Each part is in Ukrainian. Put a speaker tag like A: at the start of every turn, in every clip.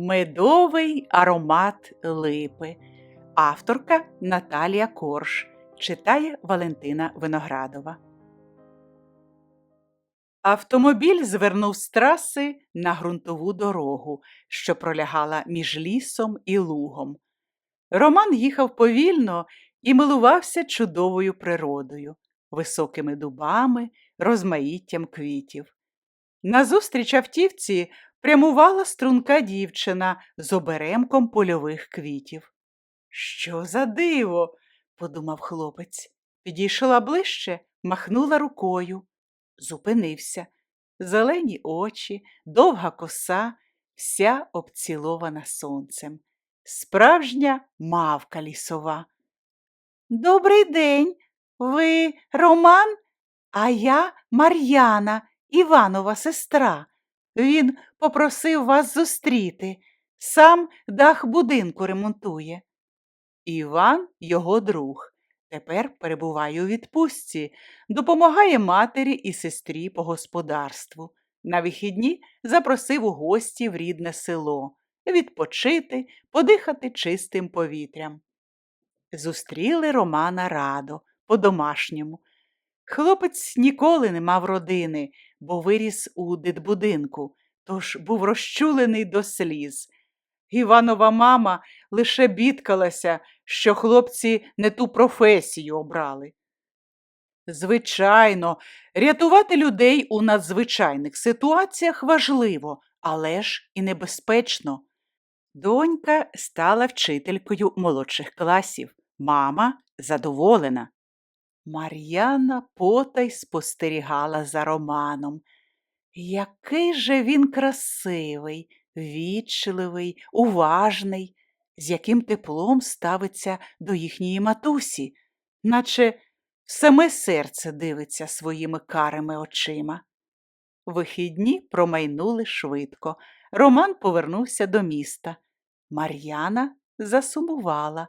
A: Медовий аромат липи. Авторка Наталія Корж. Читає Валентина Виноградова. Автомобіль звернув з траси на ґрунтову дорогу, що пролягала між лісом і лугом. Роман їхав повільно і милувався чудовою природою, високими дубами, розмаїттям квітів. Назустріч автівці прямувала струнка дівчина з оберемком польових квітів. Що за диво? подумав хлопець. Підійшла ближче, махнула рукою. Зупинився. Зелені очі, довга коса, вся обцілована сонцем. Справжня мавка лісова. Добрий день. Ви Роман? А я Мар'яна, Іванова сестра. Він попросив вас зустріти. Сам дах будинку ремонтує. Іван його друг. Тепер перебуває у відпустці, допомагає матері і сестрі по господарству. На вихідні запросив у гості в рідне село відпочити, подихати чистим повітрям. Зустріли Романа радо, по-домашньому. Хлопець ніколи не мав родини, бо виріс у дитбудинку, тож був розчулений до сліз. Іванова мама лише бідкалася, що хлопці не ту професію обрали. Звичайно, рятувати людей у надзвичайних ситуаціях важливо, але ж і небезпечно. Донька стала вчителькою молодших класів, мама задоволена. Мар'яна потай спостерігала за Романом. Який же він красивий, вічливий, уважний, з яким теплом ставиться до їхньої матусі, наче саме серце дивиться своїми карими очима. Вихідні промайнули швидко. Роман повернувся до міста. Мар'яна засумувала.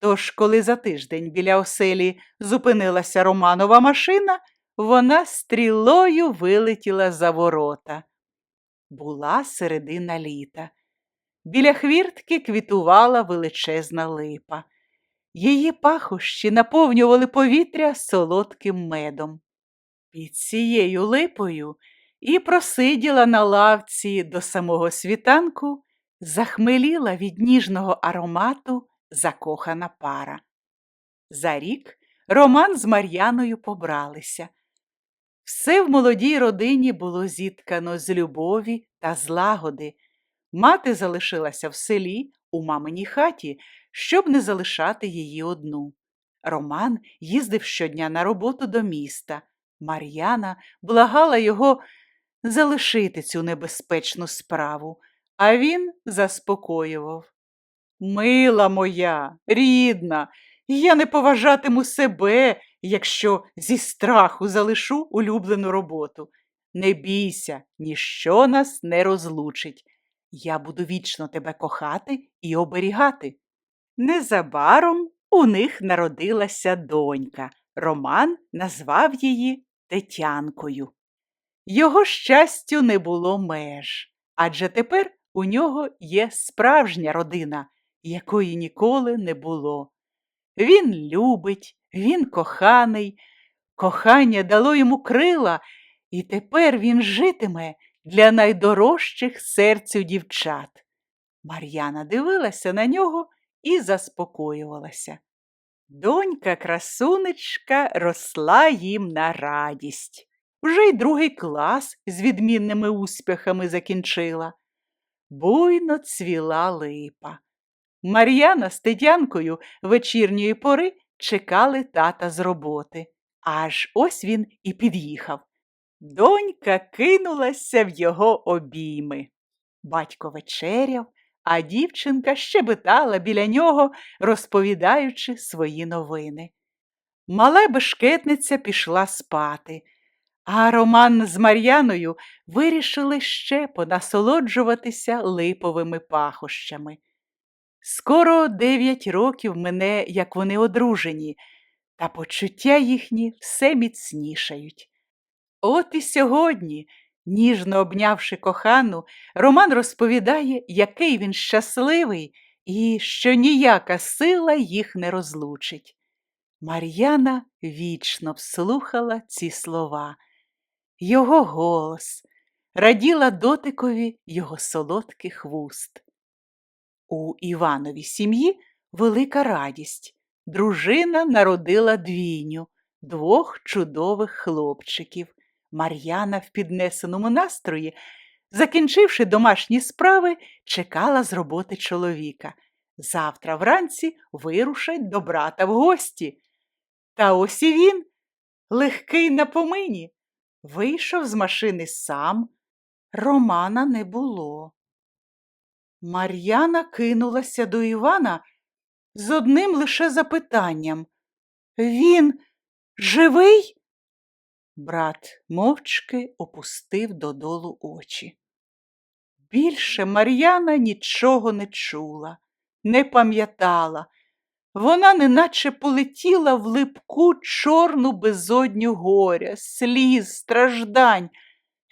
A: Тож, коли за тиждень біля оселі зупинилася Романова машина, вона стрілою вилетіла за ворота. Була середина літа. Біля хвіртки квітувала величезна липа. Її пахощі наповнювали повітря солодким медом. Під цією липою і просиділа на лавці до самого світанку, захмеліла від ніжного аромату закохана пара. За рік Роман з Мар'яною побралися. Все в молодій родині було зіткано з любові та злагоди. Мати залишилася в селі у маминій хаті, щоб не залишати її одну. Роман їздив щодня на роботу до міста. Мар'яна благала його залишити цю небезпечну справу, а він заспокоював. Мила моя, рідна, я не поважатиму себе, якщо зі страху залишу улюблену роботу. Не бійся, ніщо нас не розлучить. Я буду вічно тебе кохати і оберігати. Незабаром у них народилася донька. Роман назвав її Тетянкою. Його щастю не було меж, адже тепер у нього є справжня родина, якої ніколи не було. Він любить, він коханий, кохання дало йому крила, і тепер він житиме для найдорожчих серцю дівчат. Мар'яна дивилася на нього і заспокоювалася. Донька красунечка росла їм на радість. Вже й другий клас з відмінними успіхами закінчила. Буйно цвіла липа. Мар'яна з Тетянкою вечірньої пори чекали тата з роботи. Аж ось він і під'їхав. Донька кинулася в його обійми. Батько вечеряв, а дівчинка щебетала біля нього, розповідаючи свої новини. Мала бешкетниця пішла спати, а Роман з Мар'яною вирішили ще понасолоджуватися липовими пахощами. Скоро дев'ять років мене, як вони одружені, та почуття їхні все міцнішають. От і сьогодні Ніжно обнявши кохану, Роман розповідає, який він щасливий і що ніяка сила їх не розлучить. Мар'яна вічно вслухала ці слова, його голос, раділа дотикові його солодких вуст. У Івановій сім'ї велика радість. Дружина народила двійню, двох чудових хлопчиків. Мар'яна в піднесеному настрої, закінчивши домашні справи, чекала з роботи чоловіка. Завтра вранці вирушать до брата в гості. Та ось і він, легкий на помині, вийшов з машини сам. Романа не було. Мар'яна кинулася до Івана з одним лише запитанням. Він живий? Брат мовчки опустив додолу очі. Більше Мар'яна нічого не чула, не пам'ятала. Вона неначе полетіла в липку чорну безодню горя, сліз, страждань.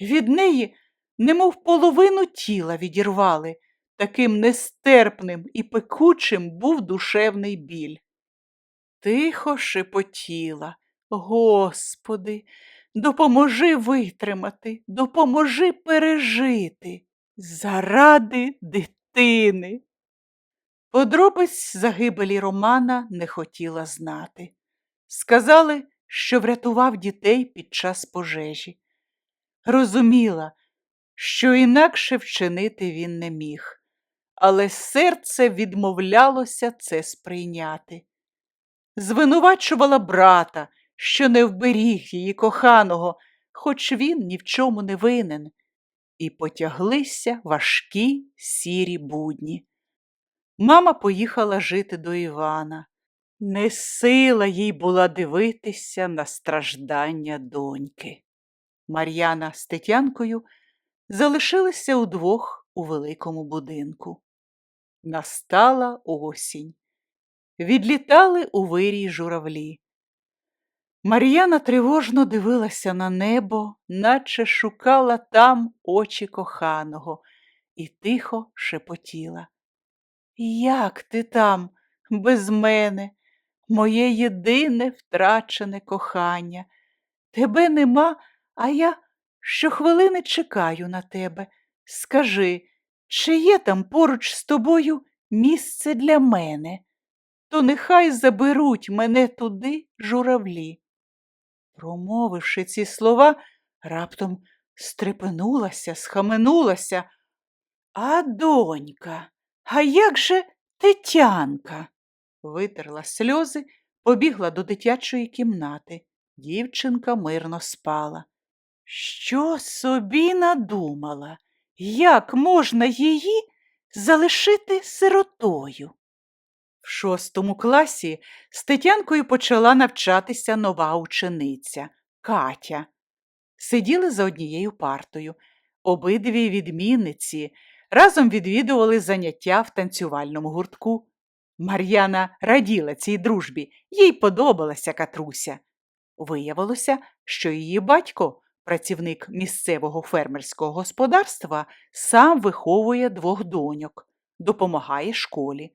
A: Від неї, немов половину тіла відірвали, таким нестерпним і пекучим був душевний біль. Тихо шепотіла, Господи, допоможи витримати, допоможи пережити заради дитини. Подробиць загибелі Романа не хотіла знати. Сказали, що врятував дітей під час пожежі. Розуміла, що інакше вчинити він не міг, але серце відмовлялося це сприйняти. Звинувачувала брата, що не вберіг її коханого, хоч він ні в чому не винен, і потяглися важкі сірі будні. Мама поїхала жити до Івана. Не сила їй була дивитися на страждання доньки. Мар'яна з Тетянкою залишилися удвох у великому будинку. Настала осінь. Відлітали у вирій журавлі. Мар'яна тривожно дивилася на небо, наче шукала там очі коханого, і тихо шепотіла. Як ти там, без мене, моє єдине втрачене кохання? Тебе нема, а я щохвилини чекаю на тебе. Скажи, чи є там поруч з тобою місце для мене? То нехай заберуть мене туди журавлі. Промовивши ці слова, раптом стрепенулася, схаменулася. А донька, а як же Тетянка? Витерла сльози, побігла до дитячої кімнати. Дівчинка мирно спала. Що собі надумала? Як можна її залишити сиротою? В шостому класі з Тетянкою почала навчатися нова учениця Катя. Сиділи за однією партою. Обидві відмінниці разом відвідували заняття в танцювальному гуртку. Мар'яна раділа цій дружбі, їй подобалася катруся. Виявилося, що її батько, працівник місцевого фермерського господарства, сам виховує двох доньок, допомагає школі.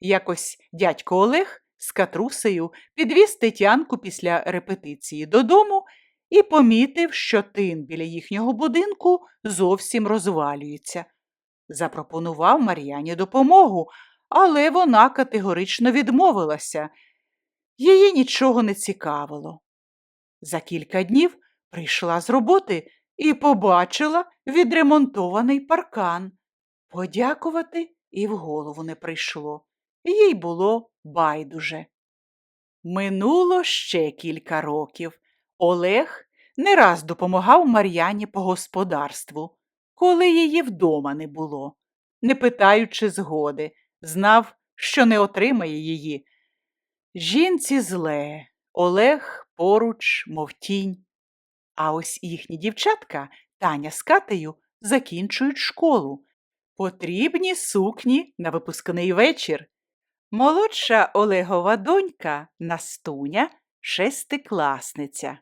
A: Якось дядько Олег з катрусею підвіз Тетянку після репетиції додому і помітив, що тин біля їхнього будинку зовсім розвалюється. Запропонував Мар'яні допомогу, але вона категорично відмовилася. Її нічого не цікавило. За кілька днів прийшла з роботи і побачила відремонтований паркан. Подякувати і в голову не прийшло. Їй було байдуже. Минуло ще кілька років. Олег не раз допомагав Мар'яні по господарству, коли її вдома не було, не питаючи згоди, знав, що не отримає її. Жінці зле, Олег поруч, мов тінь. А ось їхні дівчатка, Таня з Катею, закінчують школу. Потрібні сукні на випускний вечір. Молодша Олегова донька Настуня шестикласниця.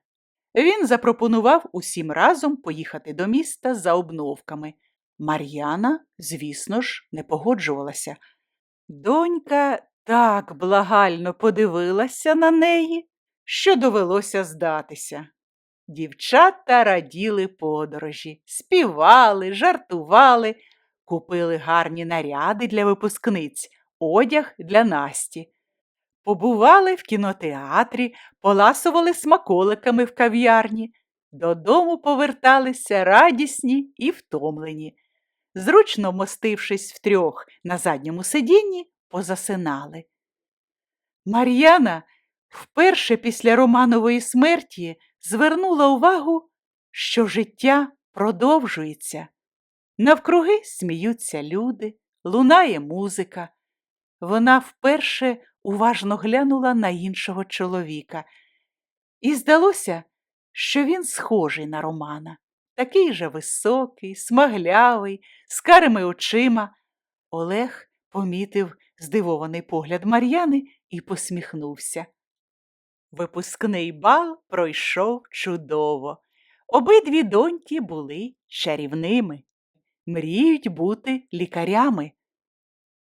A: Він запропонував усім разом поїхати до міста за обновками. Мар'яна, звісно ж, не погоджувалася. Донька так благально подивилася на неї, що довелося здатися. Дівчата раділи подорожі, співали, жартували, купили гарні наряди для випускниць, одяг для Насті. Побували в кінотеатрі, поласували смаколиками в кав'ярні, додому поверталися радісні і втомлені. Зручно вмостившись втрьох на задньому сидінні, позасинали. Мар'яна вперше після Романової смерті звернула увагу, що життя продовжується. Навкруги сміються люди, лунає музика. Вона вперше уважно глянула на іншого чоловіка, і здалося, що він схожий на Романа, такий же високий, смаглявий, з карими очима. Олег помітив здивований погляд Мар'яни і посміхнувся. Випускний бал пройшов чудово. Обидві доньки були чарівними, мріють бути лікарями.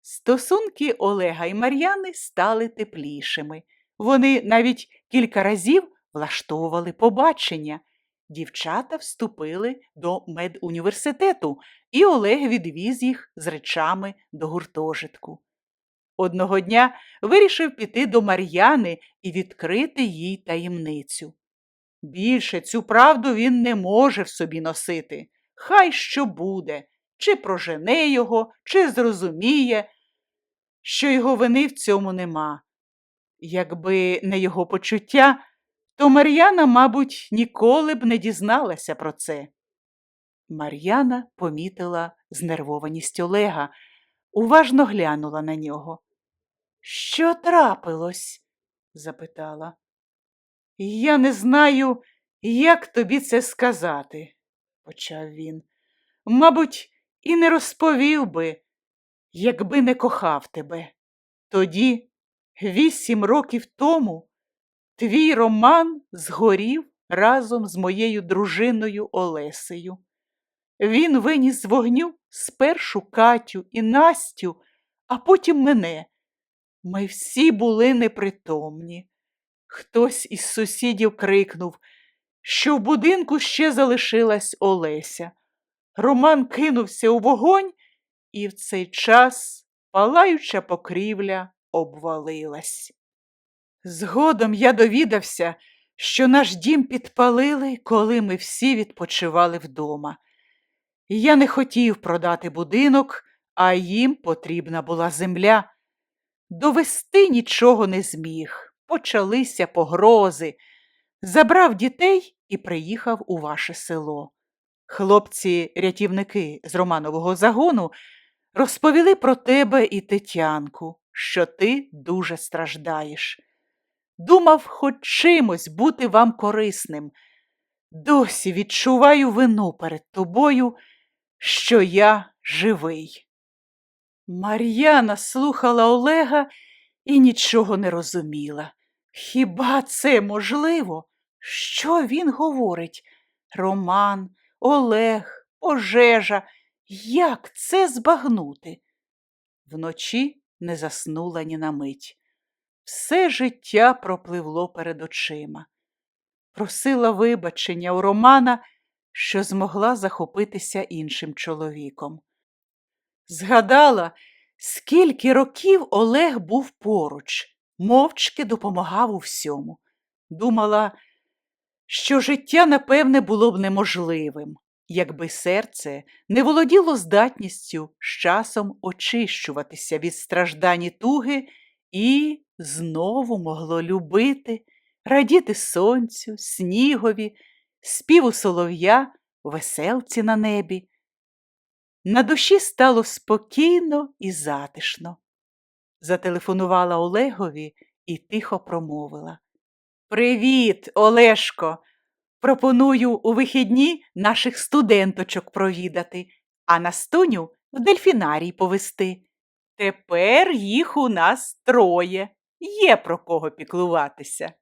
A: Стосунки Олега і Мар'яни стали теплішими. Вони навіть кілька разів влаштовували побачення. Дівчата вступили до медуніверситету, і Олег відвіз їх з речами до гуртожитку. Одного дня вирішив піти до Мар'яни і відкрити їй таємницю. Більше цю правду він не може в собі носити. Хай що буде, чи прожене його, чи зрозуміє, що його вини в цьому нема. Якби не його почуття, то Мар'яна, мабуть, ніколи б не дізналася про це. Мар'яна помітила знервованість Олега, уважно глянула на нього. Що трапилось? запитала. Я не знаю, як тобі це сказати, почав він. Мабуть, і не розповів би, якби не кохав тебе. Тоді, вісім років тому, твій роман згорів разом з моєю дружиною Олесею. Він виніс з вогню спершу Катю і Настю, а потім мене. Ми всі були непритомні. Хтось із сусідів крикнув, що в будинку ще залишилась Олеся. Роман кинувся у вогонь, і в цей час палаюча покрівля обвалилась. Згодом я довідався, що наш дім підпалили, коли ми всі відпочивали вдома. Я не хотів продати будинок, а їм потрібна була земля. Довести нічого не зміг. Почалися погрози. Забрав дітей і приїхав у ваше село. Хлопці-рятівники з Романового загону розповіли про тебе і Тетянку, що ти дуже страждаєш. Думав, хоч чимось бути вам корисним. Досі відчуваю вину перед тобою, що я живий. Мар'яна слухала Олега і нічого не розуміла. Хіба це можливо? Що він говорить? Роман, Олег, пожежа. Як це збагнути? Вночі не заснула ні на мить. Все життя пропливло перед очима. Просила вибачення у Романа, що змогла захопитися іншим чоловіком. Згадала, скільки років Олег був поруч, мовчки допомагав у всьому. Думала, що життя, напевне, було б неможливим, якби серце не володіло здатністю з часом очищуватися від страждань і туги і знову могло любити, радіти сонцю, снігові, співу солов'я, веселці на небі. На душі стало спокійно і затишно. Зателефонувала Олегові і тихо промовила. Привіт, Олешко! Пропоную у вихідні наших студенточок провідати, а Настуню в дельфінарій повести. Тепер їх у нас троє. Є про кого піклуватися.